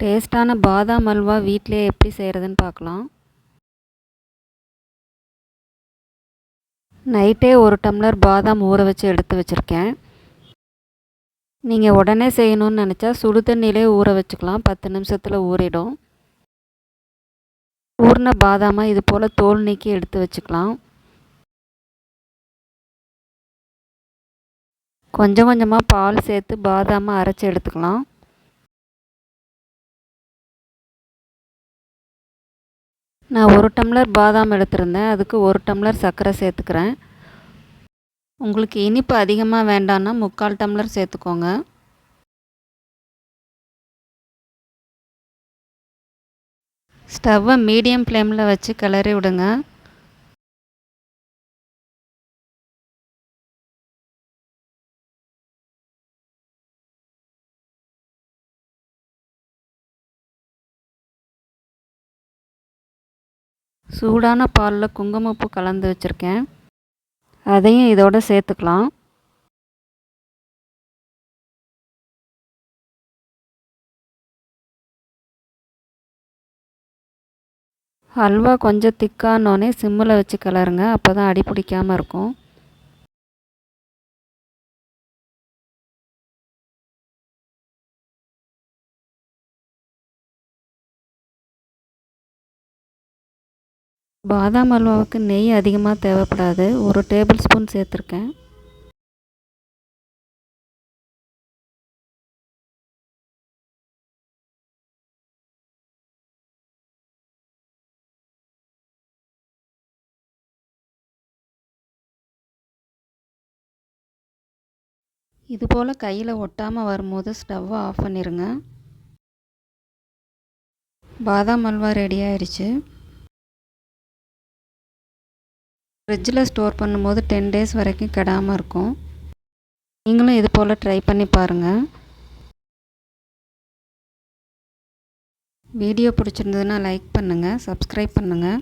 டேஸ்ட்டான பாதாம் அல்வா வீட்டிலே எப்படி செய்கிறதுன்னு பார்க்கலாம் நைட்டே ஒரு டம்ளர் பாதாம் ஊற வச்சு எடுத்து வச்சுருக்கேன். நீங்கள் உடனே செய்யணும்னு நினச்சா சுடு தண்ணியிலே ஊற வச்சுக்கலாம். பத்து நிமிஷத்தில் ஊறிடும். ஊறின பாதாமை இது போல் தோல் நீக்கி எடுத்து வச்சுக்கலாம். கொஞ்சம் கொஞ்சமாக பால் சேர்த்து பாதாமை அரைச்சி எடுத்துக்கலாம். நான் ஒரு டம்ளர் பாதாம் எடுத்திருந்தேன். அதுக்கு ஒரு டம்ளர் சர்க்கரை சேர்த்துக்கிறேன். உங்களுக்கு இனிப்பு அதிகமாக வேண்டான்னா முக்கால் டம்ளர் சேர்த்துக்கோங்க. ஸ்டவ்வை மீடியம் ஃப்ளேமில் வச்சு கிளறி விடுங்க. சூடான பாலில் குங்குமப்பூ கலந்து வச்சுருக்கேன். அதையும் இதோட சேர்த்துக்கலாம். ஹல்வா கொஞ்சம் திக்கானோடனே சிம்மில் வச்சு கிளறுங்க அப்போ தான் அடி பிடிக்காமல் இருக்கும். பாதாம் அல்வாவுக்கு நெய் அதிகமாக தேவைப்படாது. ஒரு டேபிள் ஸ்பூன் சேர்த்துருக்கேன். இது போல் கையில் ஒட்டாமல் வரும்போது ஸ்டவ்வை ஆஃப் பண்ணிடுங்க பாதாம் அல்வா ரெடி ஆயிடுச்சு ஃப்ரிட்ஜில் ஸ்டோர் பண்ணும்போது டென் டேஸ் வரைக்கும் கெடாமல் இருக்கும். நீங்களும் இது போல் ட்ரை பண்ணி பாருங்கள் வீடியோ பிடிச்சிருந்ததுன்னா லைக் பண்ணுங்கள் சப்ஸ்கிரைப் பண்ணுங்கள்